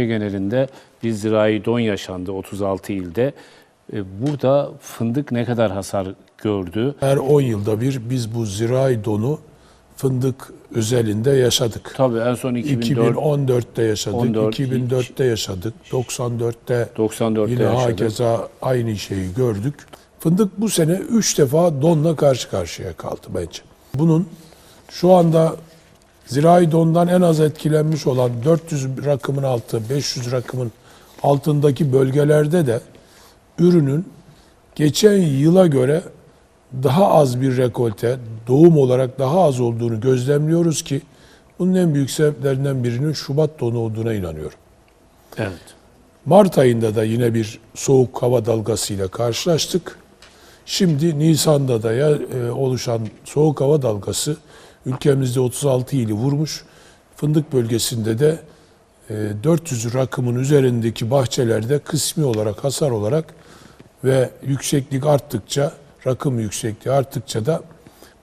ülke genelinde bir zirai don yaşandı 36 ilde. E, Burada fındık ne kadar hasar gördü? Her 10 yılda bir biz bu zirai donu fındık özelinde yaşadık. Tabii en son 2004, 2014'te yaşadık, 14, 2004'te yaşadık, 94'te 94'te yine yaşadık. hakeza aynı şeyi gördük. Fındık bu sene 3 defa donla karşı karşıya kaldı bence. Bunun şu anda zirai dondan en az etkilenmiş olan 400 rakımın altı, 500 rakımın altındaki bölgelerde de ürünün geçen yıla göre daha az bir rekolte, doğum olarak daha az olduğunu gözlemliyoruz ki bunun en büyük sebeplerinden birinin Şubat donu olduğuna inanıyorum. Evet. Mart ayında da yine bir soğuk hava dalgasıyla karşılaştık. Şimdi Nisan'da da ya, e, oluşan soğuk hava dalgası ülkemizde 36 ili vurmuş. Fındık bölgesinde de e, 400 rakımın üzerindeki bahçelerde kısmi olarak hasar olarak ve yükseklik arttıkça rakım yüksekliği arttıkça da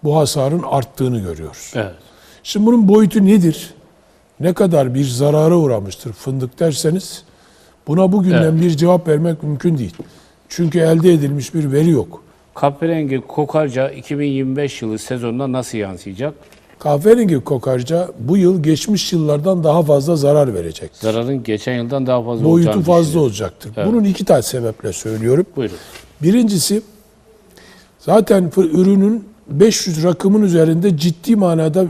bu hasarın arttığını görüyoruz. Evet. Şimdi bunun boyutu nedir? Ne kadar bir zarara uğramıştır fındık derseniz buna bugünden Evet. bir cevap vermek mümkün değil. Çünkü elde edilmiş bir veri yok. Kahverengi kokarca 2025 yılı sezonuna nasıl yansıyacak? Kahverengi kokarca bu yıl geçmiş yıllardan daha fazla zarar verecek. Zararın geçen yıldan daha fazla Boyutu olacağını fazla olacaktır. Evet. Bunun iki tane sebeple söylüyorum. Buyurun. Birincisi zaten ürünün 500 rakımın üzerinde ciddi manada e,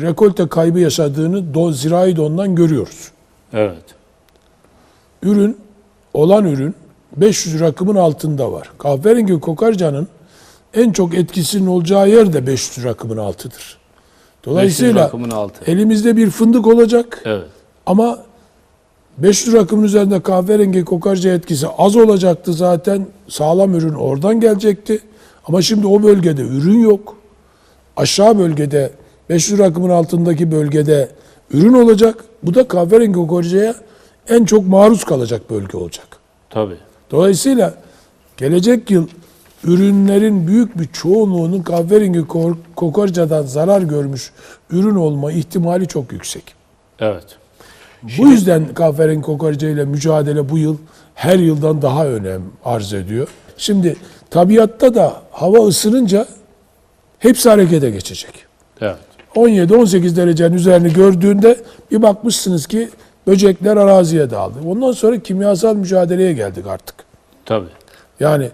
rekolte kaybı yaşadığını don, zirai dondan görüyoruz. Evet. ürün olan ürün 500 rakımın altında var. Kahverengi kokarcanın en çok etkisinin olacağı yer de 500 rakımın altıdır. 500 Dolayısıyla elimizde bir fındık olacak Evet. ama 500 rakımın üzerinde kahverengi kokarca etkisi az olacaktı zaten. Sağlam ürün oradan gelecekti. Ama şimdi o bölgede ürün yok. Aşağı bölgede 500 rakımın altındaki bölgede ürün olacak. Bu da kahverengi kokarcaya en çok maruz kalacak bölge olacak. Tabii. Dolayısıyla gelecek yıl ürünlerin büyük bir çoğunluğunun kahverengi ko- kokarcadan zarar görmüş ürün olma ihtimali çok yüksek. Evet. Bu yüzden kahverengi kokarca ile mücadele bu yıl her yıldan daha önem arz ediyor. Şimdi tabiatta da hava ısınınca hepsi harekete geçecek. Evet. 17-18 derecenin üzerini gördüğünde bir bakmışsınız ki böcekler araziye dağıldı. Ondan sonra kimyasal mücadeleye geldik artık. Tabii. Yani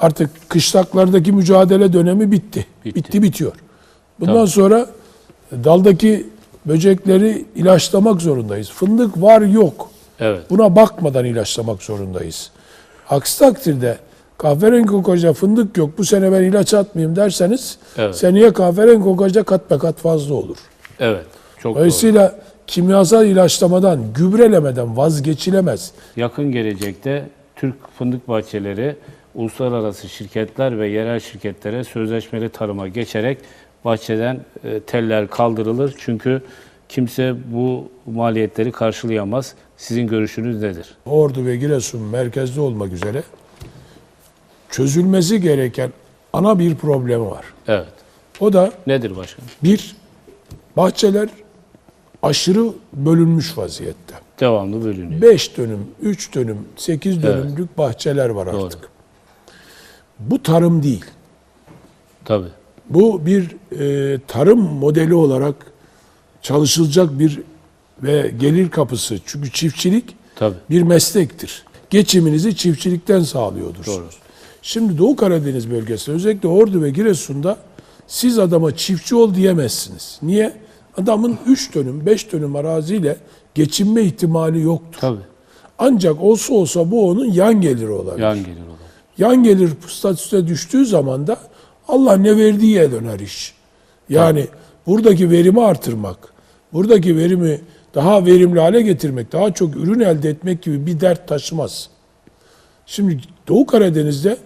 artık kışlaklardaki mücadele dönemi bitti. Bitti. Bitti, bitiyor. Bundan Tabii. sonra daldaki böcekleri ilaçlamak zorundayız. Fındık var yok. Evet. Buna bakmadan ilaçlamak zorundayız. Aksi takdirde kahverengi kokoca fındık yok bu sene ben ilaç atmayayım derseniz Evet. seneye kahverengi kokoca kat be kat fazla olur. Evet. Çok doğru. Dolayısıyla kimyasal ilaçlamadan, gübrelemeden vazgeçilemez. Yakın gelecekte Türk fındık bahçeleri uluslararası şirketler ve yerel şirketlere sözleşmeli tarıma geçerek bahçeden e, teller kaldırılır. Çünkü kimse bu maliyetleri karşılayamaz. Sizin görüşünüz nedir? Ordu ve Giresun merkezde olmak üzere çözülmesi gereken ana bir problem var. Evet. O da Nedir başkanım? bir, bahçeler aşırı bölünmüş vaziyette. Devamlı bölünüyor. 5 dönüm, 3 dönüm, 8 dönümlük bahçeler var Doğru. Bu tarım değil. Tabii. Bu bir e, tarım modeli olarak çalışılacak bir ve gelir kapısı. Çünkü çiftçilik Tabii. bir meslektir. Geçiminizi çiftçilikten sağlıyordur. Doğru. Şimdi Doğu Karadeniz bölgesinde özellikle Ordu ve Giresun'da siz adama çiftçi ol diyemezsiniz. Niye? Adamın 3 dönüm, 5 dönüm araziyle geçinme ihtimali yoktur. Tabii. Ancak olsa olsa bu onun yan geliri olabilir. Yan gelir olan. Yan gelir statüsüne düştüğü zaman da Allah ne verdiğiye döner iş. Yani buradaki verimi artırmak, buradaki verimi daha verimli hale getirmek, daha çok ürün elde etmek gibi bir dert taşımaz. Şimdi Doğu Karadeniz'de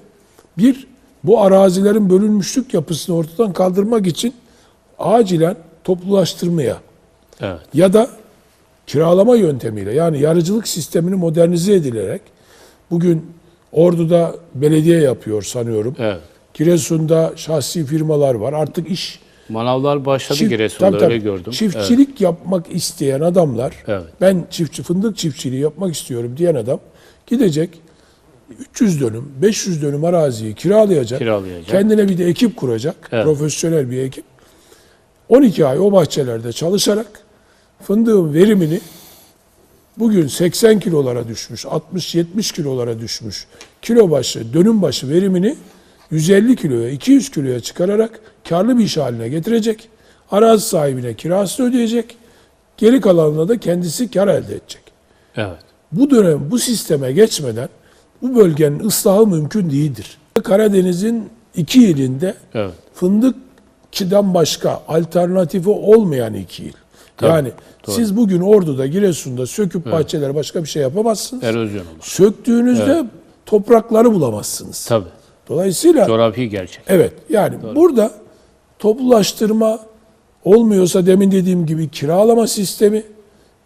bir bu arazilerin bölünmüşlük yapısını ortadan kaldırmak için acilen toplulaştırmaya Evet. ya da kiralama yöntemiyle yani yarıcılık sistemini modernize edilerek bugün Ordu'da belediye yapıyor sanıyorum. Evet. Giresun'da şahsi firmalar var. Artık iş Manavlar başladı Çift- Giresun'da tabii, öyle tabii. gördüm. Çiftçilik yapmak isteyen adamlar, Evet. ben çiftçi fındık çiftçiliği yapmak istiyorum diyen adam gidecek 300 dönüm, 500 dönüm araziyi kiralayacak. Kiralayacak. Kendine bir de ekip kuracak. Evet. Profesyonel bir ekip. 12 ay o bahçelerde çalışarak fındığın verimini bugün 80 kilolara düşmüş, 60-70 kilolara düşmüş. Kilo başı, dönüm başı verimini 150 kiloya, 200 kiloya çıkararak karlı bir iş haline getirecek. Arazi sahibine kirasını ödeyecek. Geri kalanına da kendisi kar elde edecek. Evet. Bu dönem bu sisteme geçmeden bu bölgenin ıslahı mümkün değildir. Karadeniz'in iki ilinde Evet. fındıkçıdan başka alternatifi olmayan iki il. Tabii, yani doğru. siz bugün Ordu'da, Giresun'da söküp bahçelere başka bir şey yapamazsınız. Erozyon olur. Söktüğünüzde toprakları bulamazsınız. Tabii. Dolayısıyla Coğrafi gerçek. Evet yani burada toplulaştırma olmuyorsa demin dediğim gibi kiralama sistemi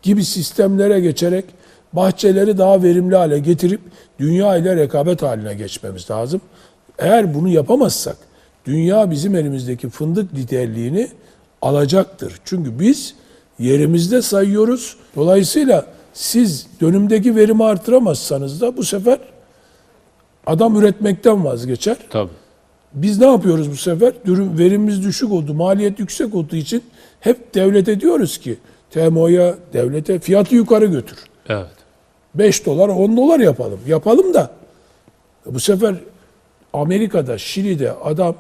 gibi sistemlere geçerek bahçeleri daha verimli hale getirip dünya ile rekabet haline geçmemiz lazım. Eğer bunu yapamazsak dünya bizim elimizdeki fındık liderliğini alacaktır. Çünkü biz yerimizde sayıyoruz. Dolayısıyla siz dönümdeki verimi artıramazsanız da bu sefer adam üretmekten vazgeçer. Tabii. Biz ne yapıyoruz bu sefer? Dürüm, verimimiz düşük oldu, maliyet yüksek olduğu için hep devlete diyoruz ki TMO'ya, devlete fiyatı yukarı götür. Evet. 5 dolar, 10 dolar yapalım. Yapalım da bu sefer Amerika'da, Şili'de adam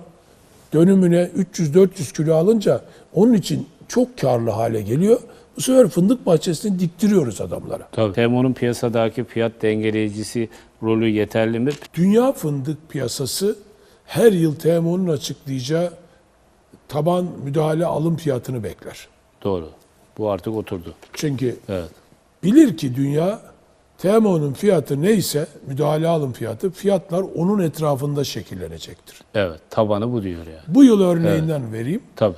dönümüne 300-400 kilo alınca onun için çok karlı hale geliyor. Bu sefer fındık bahçesini diktiriyoruz adamlara. Tabii. TMO'nun piyasadaki fiyat dengeleyicisi rolü yeterli mi? Dünya fındık piyasası her yıl TMO'nun açıklayacağı taban müdahale alım fiyatını bekler. Doğru. Bu artık oturdu. Çünkü Evet. bilir ki dünya TMO'nun fiyatı neyse müdahale alım fiyatı fiyatlar onun etrafında şekillenecektir. Evet. Tabanı bu diyor yani. Bu yıl örneğinden vereyim. Tabii.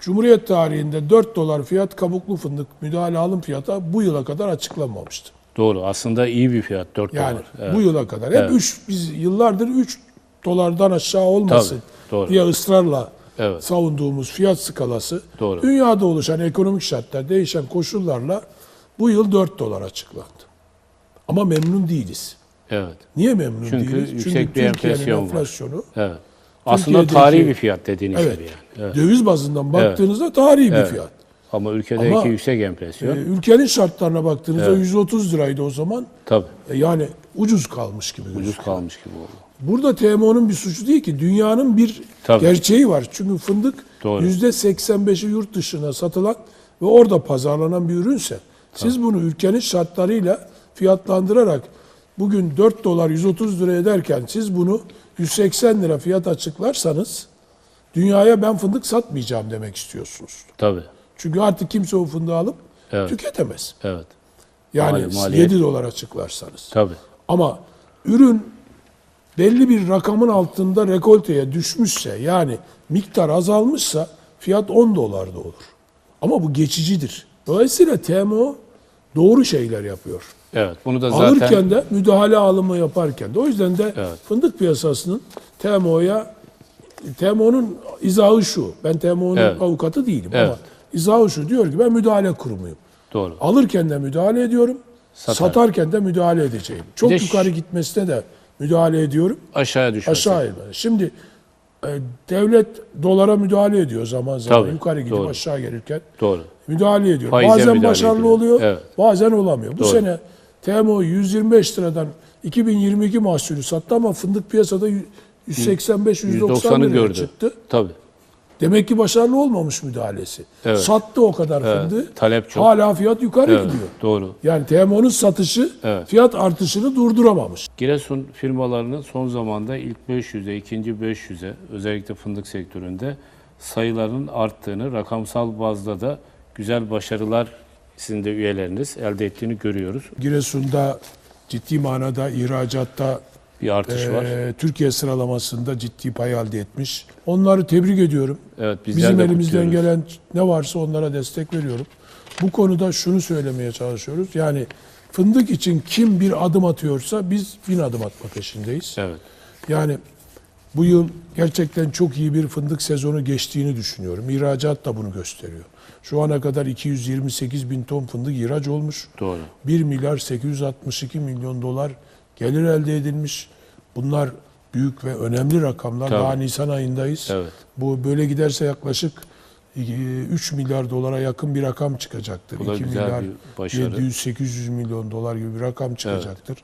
Cumhuriyet tarihinde 4 dolar fiyat kabuklu fındık müdahale alım fiyatı bu yıla kadar açıklanmamıştı. Doğru. Aslında iyi bir fiyat. 4 Yani dolar. Evet. bu yıla kadar. Hep Evet. 3 biz yıllardır 3 dolardan aşağı olmasın Tabii, doğru. diye ısrarla Evet. savunduğumuz fiyat skalası Doğru. dünyada oluşan ekonomik şartlar, değişen koşullarla bu yıl 4 dolar açıklandı. Ama memnun değiliz. Evet. Niye memnun Çünkü değiliz? yüksek enflasyon var. enflasyonu Evet. Aslında Türkiye'deki- tarihi bir fiyat dediğiniz evet, gibi yani. Evet. döviz bazından baktığınızda tarihi bir Evet. fiyat. Ama ülkedeki Ama, yüksek enflasyon. ülkenin şartlarına baktığınızda Evet. 130 liraydı o zaman. tabii. E, Yani ucuz kalmış gibi. Ucuz gözüküyor. kalmış gibi oldu. Burada TMO'nun bir suçu değil ki. Dünyanın bir Tabii. gerçeği var. Çünkü fındık Doğru. %85'i yurt dışına satılan ve orada pazarlanan bir ürünse siz bunu ülkenin şartlarıyla fiyatlandırarak bugün 4 dolar 130 lira ederken siz bunu 180 lira fiyat açıklarsanız dünyaya ben fındık satmayacağım demek istiyorsunuz. Tabii. Çünkü artık kimse o fındığı alıp Evet. tüketemez. Evet. Yani Mali- maliyet. 7 dolar açıklarsanız. Tabii. Ama ürün belli bir rakamın altında rekolteye düşmüşse yani miktar azalmışsa fiyat 10 dolar da olur. Ama bu geçicidir. Dolayısıyla TMO doğru şeyler yapıyor. Evet. Bunu da zaten Alırken de müdahale alımı yaparken de. O yüzden de Evet. fındık piyasasının TMO'ya TMO'nun izahı şu. Ben TMO'nun Evet. avukatı değilim Evet. ama izahı şu. Diyor ki ben müdahale kurumuyum. doğru. Alırken de müdahale ediyorum. Satar. Satarken de müdahale edeceğim. Çok de yukarı gitmesine de müdahale ediyorum. Aşağıya düşmesi. Aşağı inme. Şimdi devlet dolara müdahale ediyor zaman zaman. Tabii, yukarı gidip doğru. aşağı gelirken Doğru. müdahale ediyor. Faize bazen müdahale başarılı ediyor. oluyor, Evet. bazen olamıyor. Bu Doğru. sene TMO 125 liradan 2022 mahsulü sattı ama fındık piyasada 185 190 190'ı liraya gördü. çıktı. Tabii. Demek ki başarılı olmamış müdahalesi. Evet. Sattı o kadar Evet, fındığı. talep çok. Hala fiyat yukarı Evet. gidiyor. Doğru. Yani TMO'nun satışı Evet. fiyat artışını durduramamış. Giresun firmalarının son zamanda ilk 500'e, ikinci 500'e özellikle fındık sektöründe sayılarının arttığını, rakamsal bazda da güzel başarılar sizin de üyeleriniz elde ettiğini görüyoruz. Giresun'da ciddi manada ihracatta Bir artış var. eee, Türkiye sıralamasında ciddi pay elde etmiş. Onları tebrik ediyorum. Evet, Bizim de elimizden kutluyoruz. gelen ne varsa onlara destek veriyorum. Bu konuda şunu söylemeye çalışıyoruz. Yani fındık için kim bir adım atıyorsa biz bin adım atma peşindeyiz. Evet, Yani Bu yıl gerçekten çok iyi bir fındık sezonu geçtiğini düşünüyorum. İhracat da bunu gösteriyor. Şu ana kadar 228 bin ton fındık ihraç olmuş. Doğru. 1 milyar 862 milyon dolar gelir elde edilmiş. Bunlar büyük ve önemli rakamlar. Tabii. Daha Nisan ayındayız. Evet. Bu böyle giderse yaklaşık e, 3 milyar dolara yakın bir rakam çıkacaktır. Bu da 2 güzel milyar bir başarı. 700-800 milyon dolar gibi bir rakam çıkacaktır.